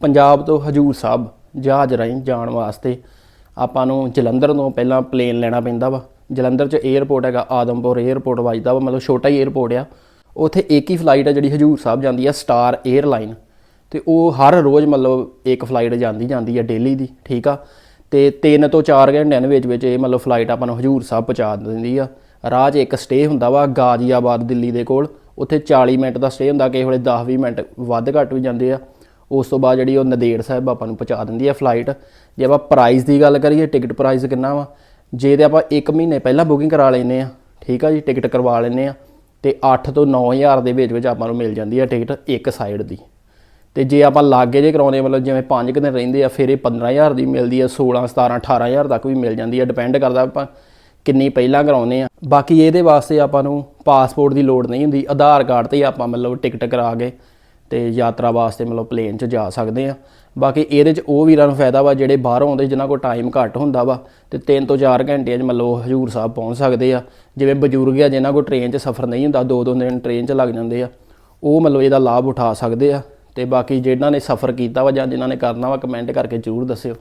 ਪੰਜਾਬ ਤੋਂ ਹਜੂਰ ਸਾਹਿਬ ਜਹਾਜ਼ ਰਾਹੀਂ ਜਾਣ ਵਾਸਤੇ ਆਪਾਂ ਨੂੰ ਜਲੰਧਰ ਤੋਂ ਪਹਿਲਾਂ ਪਲੇਨ ਲੈਣਾ ਪੈਂਦਾ ਵਾ। ਜਲੰਧਰ 'ਚ 에어ਪੋਰਟ ਹੈਗਾ, ਆਦਮਪੁਰ 에어ਪੋਰਟ ਵੱਜਦਾ ਵਾ, ਮਤਲਬ ਛੋਟਾ ਹੀ 에어ਪੋਰਟ ਆ। ਉਥੇ ਇੱਕ ਹੀ ਫਲਾਈਟ ਆ ਜਿਹੜੀ ਹਜੂਰ ਸਾਹਿਬ ਜਾਂਦੀ ਆ ਸਟਾਰ 에ਅਰਲਾਈਨ ਤੇ ਉਹ ਹਰ ਰੋਜ਼ ਮਤਲਬ ਇੱਕ ਫਲਾਈਟ ਜਾਂਦੀ ਜਾਂਦੀ ਆ ਡੇਲੀ ਦੀ, ਠੀਕ ਆ? ਤੇ 3 ਤੋਂ 4 ਘੰਟਿਆਂ ਦੇ ਵਿੱਚ ਵਿੱਚ ਇਹ ਮਤਲਬ ਫਲਾਈਟ ਆਪਾਂ ਨੂੰ ਹਜੂਰ ਸਾਹਿਬ ਪਹੁੰਚਾ ਦਿੰਦੀ ਆ। ਰਾਹ 'ਚ ਇੱਕ ਸਟੇ ਹੁੰਦਾ ਵਾ, ਗਾਜ਼ੀਆਬਾਦ, ਦਿੱਲੀ ਦੇ ਕੋਲ। ਉੱਥੇ 40 ਮਿੰਟ ਦਾ ਸਟੇ ਹੁੰਦਾ, ਕਿਸੇ ਵੇਲੇ 10-20 ਮਿੰਟ ਵੱਧ ਘੱਟ ਵੀ ਜਾਂਦੇ ਆ। ਉਸ ਤੋਂ ਬਾਅਦ ਜਿਹੜੀ ਉਹ ਨਦੇੜ ਸਾਹਿਬ ਆਪਾਂ ਨੂੰ ਪਹੁੰਚਾ ਦਿੰਦੀ ਆ ਫਲਾਈਟ ਜੇ ਆਪਾਂ ਪ੍ਰਾਈਸ ਦੀ ਗੱਲ ਕਰੀਏ ਟਿਕਟ ਪ੍ਰਾਈਸ ਕਿੰਨਾ ਵਾ? ਜੇ ਤੇ ਆਪਾਂ 1 ਮਹੀਨੇ ਪਹਿਲਾਂ ਬੁਕਿੰਗ ਕਰਾ ਲੈਨੇ ਆ ਠੀਕ ਆ ਜੀ ਟਿਕਟ ਕਰਵਾ ਲੈਨੇ ਆ ਤੇ 8 ਤੋਂ 9000 ਦੇ ਵਿੱਚ ਵਿੱਚ ਆਪਾਂ ਨੂੰ ਮਿਲ ਜਾਂਦੀ ਆ ਟਿਕਟ ਇੱਕ ਸਾਈਡ ਦੀ। ਤੇ ਜੇ ਆਪਾਂ ਲਾਗੇ ਜੇ ਕਰਾਉਂਦੇ ਮਤਲਬ ਜਿਵੇਂ 5 ਕੁ ਦਿਨ ਰਹਿੰਦੇ ਆ, ਫਿਰ ਇਹ 15000 ਦੀ ਮਿਲਦੀ ਆ 16 17 18000 ਤੱਕ ਵੀ ਮਿਲ ਜਾਂਦੀ ਹੈ ਡਿਪੈਂਡ ਕਰਦਾ ਆਪਾਂ ਕਿੰਨੀ ਪਹਿਲਾਂ ਕਰਾਉਂਦੇ ਆ ਬਾਕੀ ਇਹਦੇ ਵਾਸਤੇ ਆਪਾਂ ਨੂੰ ਪਾਸਪੋਰਟ ਦੀ ਲੋੜ ਨਹੀਂ ਹੁੰਦੀ, ਆਧਾਰ ਕਾਰਡ ਤੇ ਹੀ ਆਪਾਂ ਮਤਲਬ ਟਿਕਟ ਕਰਾ ਕੇ ਤੇ ਯਾਤਰਾ ਵਾਸਤੇ ਮਤਲਬ ਪਲੇਨ 'ਚ ਜਾ ਸਕਦੇ ਆ। ਬਾਕੀ ਇਹਦੇ 'ਚ ਉਹ ਵੀਰਾਂ ਨੂੰ ਫਾਇਦਾ ਵਾ, ਜਿਹੜੇ ਬਾਹਰੋਂ ਆਉਂਦੇ, ਜਿਨ੍ਹਾਂ ਕੋਲ ਟਾਈਮ ਘੱਟ ਹੁੰਦਾ ਵਾ, ਤੇ 3 ਤੋਂ 4 ਘੰਟਿਆਂ 'ਚ ਮਤਲਬ ਹਜੂਰ ਸਾਹਿਬ ਪਹੁੰਚ ਸਕਦੇ ਆ। ਜਿਵੇਂ ਬਜ਼ੁਰਗ ਆ, ਜਿਨ੍ਹਾਂ ਕੋਲ ਟ੍ਰੇਨ 'ਚ ਸਫ਼ਰ ਨਹੀਂ ਹੁੰਦਾ ਦੋ ਦੋ ਦਿਨ ਟ੍ਰੇਨ 'ਚ ਲੱਗ ਜਾਂਦੇ ਆ। ਉਹ ਮਤਲਬ ਇਹਦਾ ਲਾਭ ਉਠਾ ਸਕਦੇ ਆ। ਤੇ ਬਾਕੀ ਜਿਹਨਾਂ ਨੇ ਸਫ਼ਰ ਕੀਤਾ ਵਾ ਜਾਂ ਜਿਨ੍ਹਾਂ ਨੇ ਕਰਨਾ ਵਾ ਕਮੈਂਟ ਕਰਕੇ ਜ਼ਰੂਰ ਦੱਸਿਓ।